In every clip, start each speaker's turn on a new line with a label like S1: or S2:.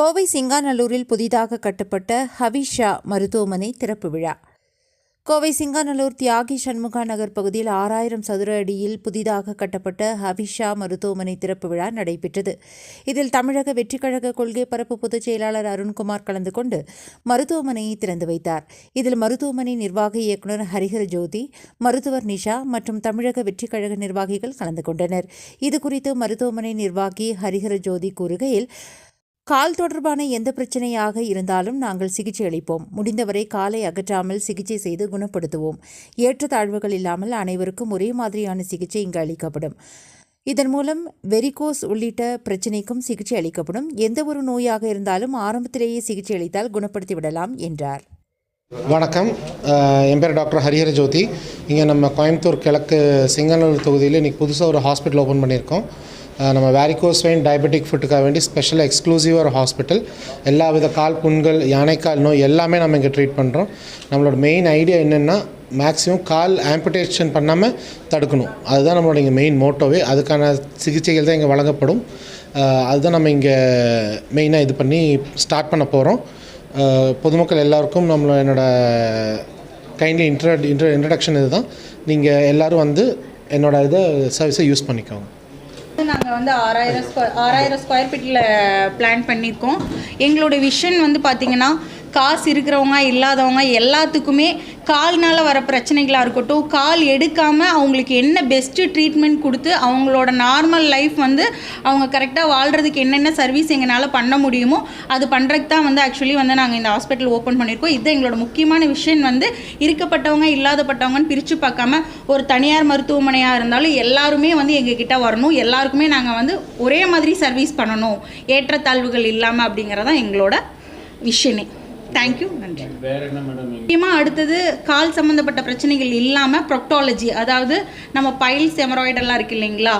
S1: கோவை சிங்காநல்லூரில் புதிதாக கட்டப்பட்ட ஹவிஷா மருத்துவமனை திறப்பு விழா. கோவை சிங்காநல்லூர் தியாகி சண்முகா நகர் பகுதியில் ஆறாயிரம் சதுர அடியில் புதிதாக கட்டப்பட்ட ஹவிஷா மருத்துவமனை திறப்பு விழா நடைபெற்றது. இதில் தமிழக வெற்றிக்கழக கொள்கை பரப்பு பொதுச் செயலாளர் அருண்குமார் கலந்து கொண்டு மருத்துவமனையை திறந்து வைத்தார். இதில் மருத்துவமனை நிர்வாக இயக்குநர் ஹரிஹர ஜோதி மருத்துவர் நிஷா மற்றும் தமிழக வெற்றிக்கழக நிர்வாகிகள் கலந்து கொண்டனர். இதுகுறித்து மருத்துவமனை நிர்வாகி ஹரிஹர ஜோதி கூறுகையில் கால் தொடர்பான எந்த பிரச்சனையாக இருந்தாலும் நாங்கள் சிகிச்சை அளிப்போம். முடிந்தவரை காலை அகற்றாமல் சிகிச்சை செய்து குணப்படுத்துவோம். ஏற்றத்தாழ்வுகள் இல்லாமல் அனைவருக்கும் ஒரே மாதிரியான சிகிச்சை இங்கு அளிக்கப்படும். இதன் மூலம் வெரிகோஸ் உள்ளிட்ட பிரச்சினைக்கும் சிகிச்சை அளிக்கப்படும். எந்த ஒரு நோயாக இருந்தாலும் ஆரம்பத்திலேயே சிகிச்சை அளித்தால் குணப்படுத்தி விடலாம் என்றார்.
S2: வணக்கம். என் பேர் டாக்டர் ஹரிஹர ஜோதி இங்கே நம்ம கோயம்புத்தூர் கிழக்கு சிங்கநல்லூர் தொகுதியில் இன்றைக்கி புதுசாக ஒரு ஹாஸ்பிட்டல் ஓப்பன் பண்ணியிருக்கோம். நம்ம வேரிகோஸ் வெயின் டயபெட்டிக் ஃபுட்டுக்காக வேண்டி ஸ்பெஷல் எக்ஸ்க்ளூசிவாக ஒரு ஹாஸ்பிட்டல் எல்லா வித கால் புண்கள் யானைக்கால் நோய் எல்லாமே நம்ம இங்கே ட்ரீட் பண்ணுறோம் நம்மளோட மெயின் ஐடியா என்னென்னா மேக்ஸிமம் கால் ஆம்புடேஷன் பண்ணாமல் தடுக்கணும். அதுதான் நம்மளோட இங்கே மெயின் மோட்டோவே அதுக்கான சிகிச்சைகள் தான் இங்கே வழங்கப்படும். அதுதான் நம்ம இங்கே மெயினாக இது பண்ணி ஸ்டார்ட் பண்ண போகிறோம் பொதுமக்கள் எல்லாருக்கும் நம்மள என்னோடய கைண்ட்லி இன்ட்ர இன்ட்ர இன்ட்ரடக்ஷன் இதுதான். நீங்கள் எல்லோரும் வந்து என்னோட இதை சர்வீஸை யூஸ் பண்ணிக்கோங்க.
S3: நாங்கள் வந்து ஆறாயிரம் ஸ்கொயர் ஆறாயிரம் ஸ்கொயர் ஃபீட்டில் பிளான் பண்ணியிருக்கோம். எங்களோட விஷன் வந்து பார்த்திங்கன்னா காசு இருக்கிறவங்க இல்லாதவங்க எல்லாத்துக்குமே கால்னால் வர பிரச்சனைகளாக இருக்கட்டும் கால் எடுக்காமல் அவங்களுக்கு என்ன பெஸ்ட்டு ட்ரீட்மெண்ட் கொடுத்து அவங்களோட நார்மல் லைஃப் வந்து அவங்க கரெக்டாக வாழ்கிறதுக்கு என்னென்ன சர்வீஸ் எங்களால் பண்ண முடியுமோ அது பண்ணுறதுக்கு தான் வந்து ஆக்சுவலி வந்து நாங்கள் இந்த ஹாஸ்பிட்டல் ஓப்பன் பண்ணியிருக்கோம். இது எங்களோட முக்கியமான விஷயம் வந்து இருக்கப்பட்டவங்க இல்லாதப்பட்டவங்கன்னு பிரித்து பார்க்காம ஒரு தனியார் மருத்துவமனையாக இருந்தாலும் எல்லாருமே வந்து எங்ககிட்ட வரணும். எல்லாருக்குமே நாங்கள் வந்து ஒரே மாதிரி சர்வீஸ் பண்ணணும். ஏற்றத்தாழ்வுகள் இல்லாமல் அப்படிங்கிறதான் எங்களோட விஷயமே. தேங்க்யூ நன்றி. முக்கியமாக அடுத்தது கால் சம்மந்தப்பட்ட பிரச்சனைகள் இல்லாமல் ப்ரொக்டாலஜி அதாவது நம்ம பைல்ஸ் எமராய்டெல்லாம் இருக்கு இல்லைங்களா?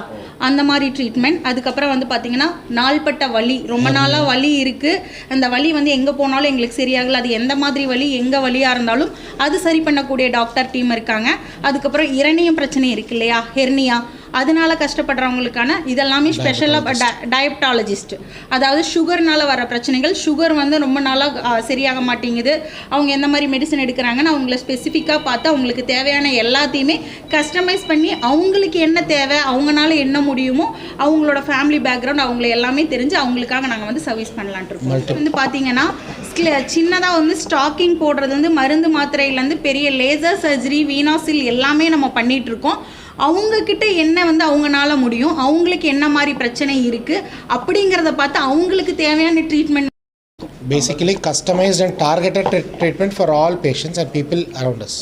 S3: அந்த மாதிரி ட்ரீட்மெண்ட் அதுக்கப்புறம் வந்து பார்த்திங்கன்னா நாள்பட்ட வலி. ரொம்ப நாளாக வலி இருக்குது அந்த வலி வந்து எங்கே போனாலும் எங்களுக்கு சரியாகல. அது எந்த மாதிரி வலி எங்கே வலியாக இருந்தாலும் அது சரி பண்ணக்கூடிய டாக்டர் டீம் இருக்காங்க. அதுக்கப்புறம் இரணியம் பிரச்சனை இருக்கு இல்லையா? ஹெர்னியா. அதனால கஷ்டப்படுறவங்களுக்கான இதெல்லாமே ஸ்பெஷலாக டயப்டாலஜிஸ்ட் அதாவது சுகர்னால வர பிரச்சனைகள் சுகர் வந்து ரொம்ப நாளாக சரியாக மாட்டேங்குது. அவங்க எந்த மாதிரி மெடிசன் எடுக்கிறாங்கன்னு அவங்கள ஸ்பெசிஃபிக்காக பார்த்து அவங்களுக்கு தேவையான எல்லாத்தையுமே கஸ்டமைஸ் பண்ணி அவங்களுக்கு என்ன தேவை அவங்கனால என்ன முடியுமோ அவங்களோட ஃபேமிலி பேக்ரவுண்ட் அவங்கள எல்லாமே தெரிஞ்சு அவங்களுக்காக நாங்கள் வந்து சர்வீஸ் பண்ணலான்ட்டு இருக்கோம். வந்து பார்த்தீங்கன்னா சின்னதாக வந்து ஸ்டாக்கிங் போடுறது வந்து மருந்து மாத்திரையிலேருந்து பெரிய லேசர் சர்ஜரி வீனாசில் எல்லாமே நம்ம பண்ணிட்டு அவங்கக்கிட்ட என்ன வந்து அவங்கனால முடியும்? அவங்களுக்கு என்ன மாதிரி பிரச்சனை இருக்குது அப்படிங்கிறத பார்த்து அவங்களுக்கு தேவையான treatment
S2: basically customized and targeted tre- treatment for all patients and people around us.